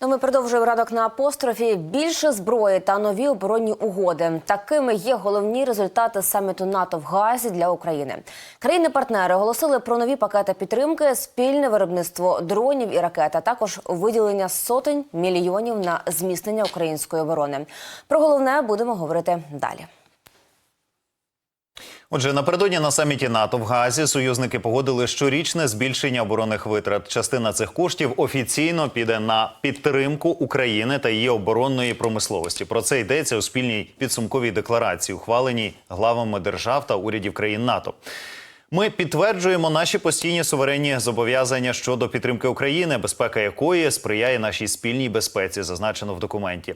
Ну, ми продовжуємо радок на апострофі. Більше зброї та нові оборонні угоди. Такими є головні результати саміту НАТО в Газі для України. Країни-партнери оголосили про нові пакети підтримки, спільне виробництво дронів і ракет, а також виділення сотень мільйонів на зміцнення української оборони. Про головне будемо говорити далі. Отже, напередодні на саміті НАТО в Газі союзники погодили щорічне збільшення оборонних витрат. Частина цих коштів офіційно піде на підтримку України та її оборонної промисловості. Про це йдеться у спільній підсумковій декларації, ухваленій главами держав та урядів країн НАТО. Ми підтверджуємо наші постійні суверенні зобов'язання щодо підтримки України, безпека якої сприяє нашій спільній безпеці, зазначено в документі.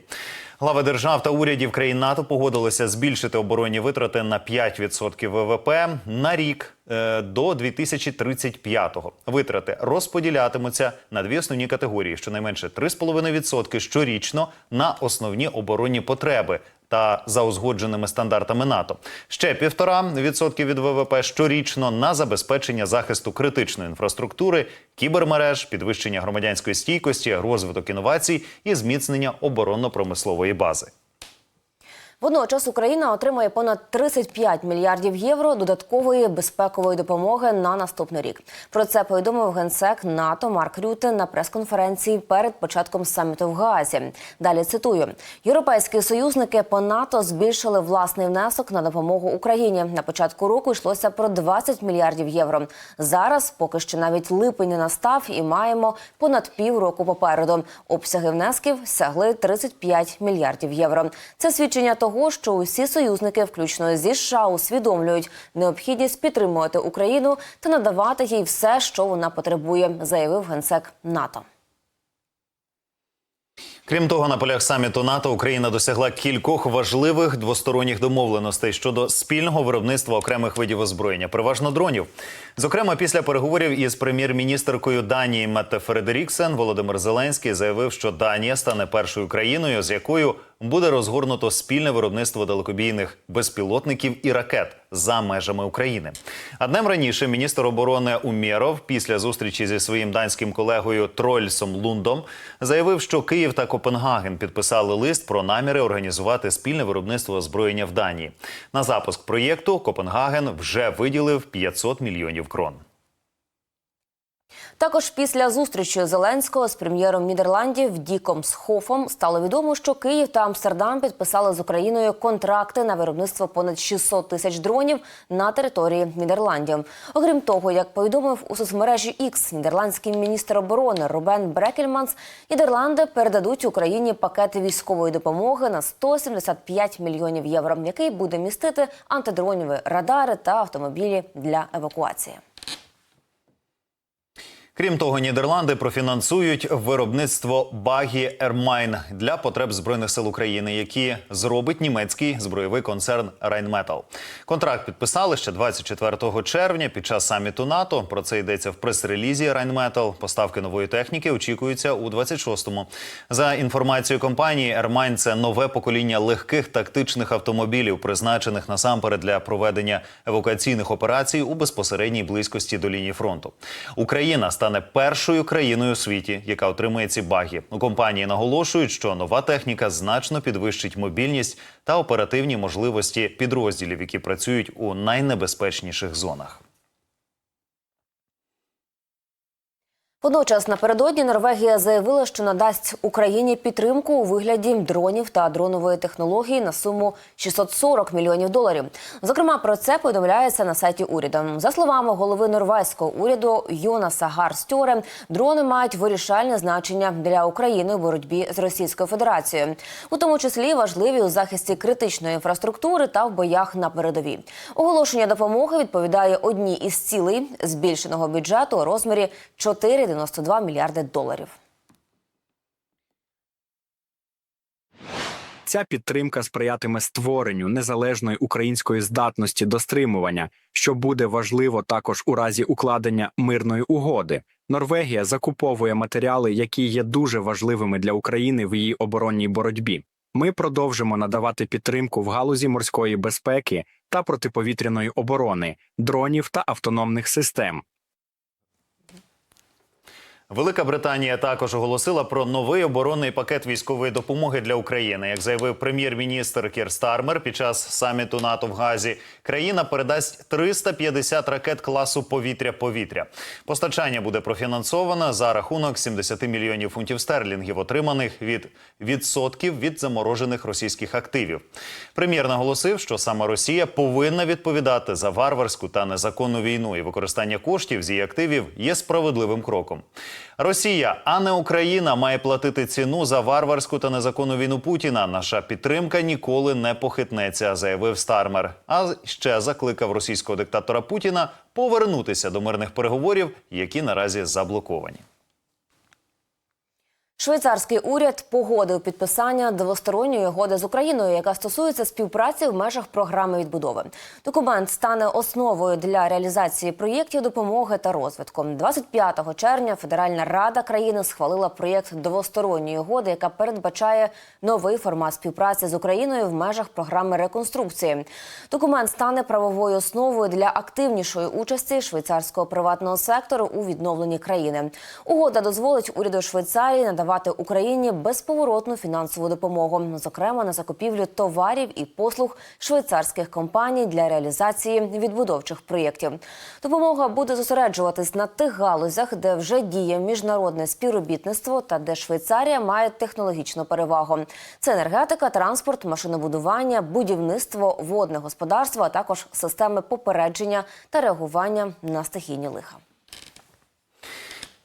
Глави держав та урядів країн НАТО погодилися збільшити оборонні витрати на 5% ВВП на рік е, до 2035-го. Витрати розподілятимуться на дві основні категорії: щонайменше 3,5% щорічно на основні оборонні потреби та за узгодженими стандартами НАТО. Ще півтора відсотки від ВВП щорічно на забезпечення захисту критичної інфраструктури, кібермереж, підвищення громадянської стійкості, розвиток інновацій і зміцнення оборонно-промислової бази. Водночас Україна отримає понад 35 мільярдів євро додаткової безпекової допомоги на наступний рік. Про це повідомив генсек НАТО Марк Рюте на прес-конференції перед початком саміту в Гаазі. Далі цитую: європейські союзники по НАТО збільшили власний внесок на допомогу Україні. На початку року йшлося про 20 мільярдів євро. Зараз поки що навіть липень не настав і маємо понад півроку попереду. Обсяги внесків сягли 35 мільярдів євро. Це свідчення того того, що усі союзники, включно зі США, усвідомлюють необхідність підтримувати Україну та надавати їй все, що вона потребує, заявив генсек НАТО. Крім того, на полях саміту НАТО Україна досягла кількох важливих двосторонніх домовленостей щодо спільного виробництва окремих видів озброєння, переважно дронів. Зокрема, після переговорів із прем'єр-міністеркою Данії Метте Фредеріксен Володимир Зеленський заявив, що Данія стане першою країною, з якою буде розгорнуто спільне виробництво далекобійних безпілотників і ракет за межами України. А днем раніше міністр оборони Умєров після зустрічі зі своїм данським колегою Трольсом Лундом заявив, що Київ та Копенгаген підписали лист про наміри організувати спільне виробництво озброєння в Данії. На запуск проєкту Копенгаген вже виділив 500 мільйонів крон. Також після зустрічі Зеленського з прем'єром Нідерландів Діком Схофом стало відомо, що Київ та Амстердам підписали з Україною контракти на виробництво понад 600 тисяч дронів на території Нідерландів. Окрім того, як повідомив у соцмережі X нідерландський міністр оборони Рубен Брекельманс, Нідерланди передадуть Україні пакети військової допомоги на 175 мільйонів євро, який буде містити антидронові радари та автомобілі для евакуації. Крім того, Нідерланди профінансують виробництво багі Ермайн для потреб збройних сил України, які зробить німецький збройовий концерн Райнметал. Контракт підписали ще 24 червня під час саміту НАТО. Про це йдеться в прес-релізі Райнметал. Поставки нової техніки очікуються у 26-му. За інформацією компанії, Ермайн це нове покоління легких тактичних автомобілів, призначених насамперед для проведення евакуаційних операцій у безпосередній близькості до лінії фронту. Україна стане першою країною у світі, яка отримує ці баги. У компанії наголошують, що нова техніка значно підвищить мобільність та оперативні можливості підрозділів, які працюють у найнебезпечніших зонах. Водночас напередодні Норвегія заявила, що надасть Україні підтримку у вигляді дронів та дронової технології на суму 640 мільйонів доларів. Зокрема, про це повідомляється на сайті уряду. За словами голови норвезького уряду Йонаса Гарстьоре, дрони мають вирішальне значення для України у боротьбі з Російською Федерацією, у тому числі важливі у захисті критичної інфраструктури та в боях на передовій. Оголошення допомоги відповідає одній із цілей збільшеного бюджету у розмірі 4 92 мільярди доларів. Ця підтримка сприятиме створенню незалежної української здатності до стримування, що буде важливо також у разі укладення мирної угоди. Норвегія закуповує матеріали, які є дуже важливими для України в її оборонній боротьбі. Ми продовжимо надавати підтримку в галузі морської безпеки та протиповітряної оборони, дронів та автономних систем. Велика Британія також оголосила про новий оборонний пакет військової допомоги для України. Як заявив прем'єр-міністр Кір Стармер під час саміту НАТО в Газі, країна передасть 350 ракет класу повітря-повітря. Постачання буде профінансовано за рахунок 70 мільйонів фунтів стерлінгів, отриманих від відсотків від заморожених російських активів. Прем'єр наголосив, що саме Росія повинна відповідати за варварську та незаконну війну, і використання коштів з її активів є справедливим кроком. Росія, а не Україна, має платити ціну за варварську та незаконну війну Путіна. Наша підтримка ніколи не похитнеться, заявив Стармер. А ще закликав російського диктатора Путіна повернутися до мирних переговорів, які наразі заблоковані. Швейцарський уряд погодив підписання двосторонньої угоди з Україною, яка стосується співпраці в межах програми відбудови. Документ стане основою для реалізації проєктів допомоги та розвитку. 25 червня Федеральна рада країни схвалила проєкт двосторонньої угоди, яка передбачає новий формат співпраці з Україною в межах програми реконструкції. Документ стане правовою основою для активнішої участі швейцарського приватного сектору у відновленні країни. Угода дозволить уряду Швейцарії надавати Україні безповоротну фінансову допомогу, зокрема на закупівлю товарів і послуг швейцарських компаній для реалізації відбудовчих проєктів. Допомога буде зосереджуватись на тих галузях, де вже діє міжнародне співробітництво та де Швейцарія має технологічну перевагу. Це енергетика, транспорт, машинобудування, будівництво, водне господарство, а також системи попередження та реагування на стихійні лиха.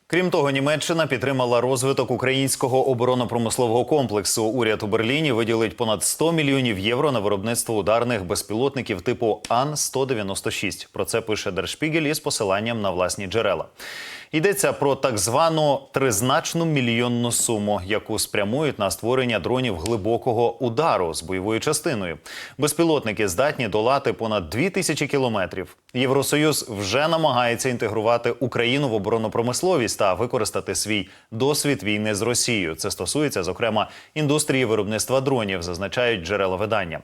Крім того, Німеччина підтримала розвиток українського оборонно-промислового комплексу. Уряд у Берліні виділить понад 100 мільйонів євро на виробництво ударних безпілотників типу Ан-196. Про це пише Дершпігель із посиланням на власні джерела. Йдеться про так звану тризначну мільйонну суму, яку спрямують на створення дронів глибокого удару з бойовою частиною. Безпілотники здатні долати понад 2000 кілометрів. Євросоюз вже намагається інтегрувати Україну в оборонну промисловість та використати свій досвід війни з Росією. Це стосується, зокрема, індустрії виробництва дронів, зазначають джерела видання.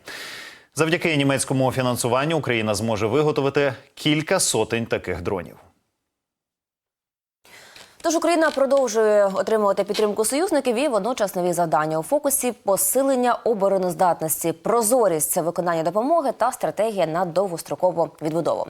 Завдяки німецькому фінансуванню Україна зможе виготовити кілька сотень таких дронів. Тож Україна продовжує отримувати підтримку союзників і водночас нові завдання у фокусі посилення обороноздатності, прозорість виконання допомоги та стратегія на довгострокову відбудову.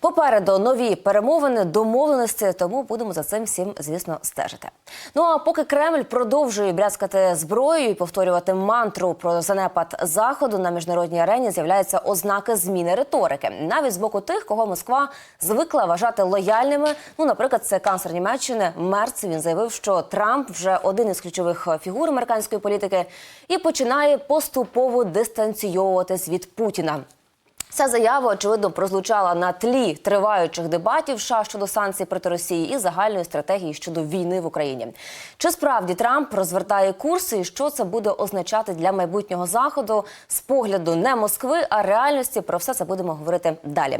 Попереду нові перемовини, домовленості, тому будемо за цим всім, звісно, стежити. Ну а поки Кремль продовжує брязкати зброєю і повторювати мантру про занепад заходу на міжнародній арені, з'являються ознаки зміни риторики, навіть з боку тих, кого Москва звикла вважати лояльними. Ну, наприклад, це канцлер Німеччини Мерц. Він заявив, що Трамп вже один із ключових фігур американської політики і починає поступово дистанційовуватись від Путіна. Ця заява очевидно прозвучала на тлі триваючих дебатів США щодо санкцій проти Росії і загальної стратегії щодо війни в Україні. Чи справді Трамп розвертає курси, і що це буде означати для майбутнього заходу з погляду не Москви, а реальності? Про все це будемо говорити далі.